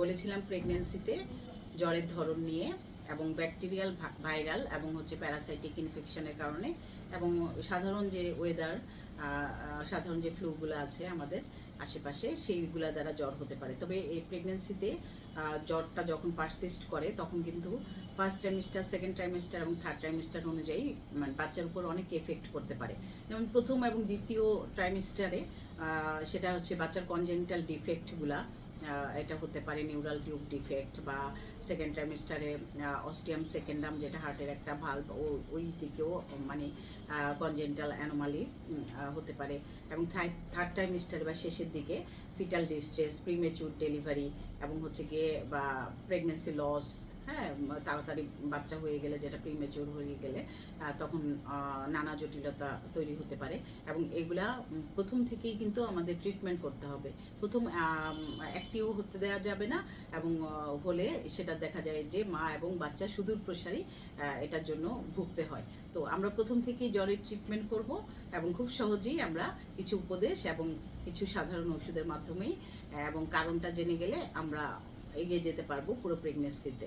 বলেছিলাম প্রেগনেন্সিতে জ্বরের ধরন নিয়ে এবং ব্যাকটেরিয়াল ভাইরাল এবং হচ্ছে প্যারাসাইটিক ইনফেকশনের কারণে এবং সাধারণ যে ওয়েদার সাধারণ যে ফ্লুগুলো আছে আমাদের আশেপাশে সেইগুলা দ্বারা জ্বর হতে পারে। তবে এই প্রেগনেন্সিতে জ্বরটা যখন পারসিস্ট করে, তখন কিন্তু ফার্স্ট ট্রাইমিস্টার সেকেন্ড ট্রাইমিস্টার এবং থার্ড ট্রাইমিস্টার অনুযায়ী মানে বাচ্চার উপর অনেক এফেক্ট করতে পারে। যেমন প্রথম এবং দ্বিতীয় ট্রাইমিস্টারে সেটা হচ্ছে বাচ্চার কনজেনিটাল ডিফেক্টগুলা এটা হতে পারে নিউরাল টিউব ডিফেক্ট বা সেকেন্ড ট্রাইমিস্টারে অস্টিয়াম সেকেন্ডাম যেটা হার্টের একটা ভালো ওই দিকেও মানে কনজেন্টাল অ্যানোমালি হতে পারে। এবং থার্ড ট্রাইমিস্টার বা শেষের দিকে ফিটাল ডিস্ট্রেস প্রিমেচুর ডেলিভারি এবং হচ্ছে গিয়ে বা প্রেগনেন্সি লস হ্যাঁ তাড়াতাড়ি বাচ্চা হয়ে গেলে, যেটা প্রিমেচুর হয়ে গেলে তখন নানা জটিলতা তৈরি হতে পারে এবং এগুলা প্রথম থেকেই কিন্তু আমাদের ট্রিটমেন্ট করতে হবে। প্রথম অ্যাক্টিভ হতে দেওয়া যাবে না এবং হলে সেটা দেখা যায় যে মা এবং বাচ্চা সুদূর প্রসারী এটার জন্য ভুগতে হয়। তো আমরা প্রথম থেকেই জ্বরের ট্রিটমেন্ট করব এবং খুব সহজেই আমরা কিছু উপদেশ এবং কিছু সাধারণ ওষুধের মাধ্যমেই, এবং কারণটা জেনে গেলে আমরা এগিয়ে যেতে পারব পুরো প্রেগনেন্সিতে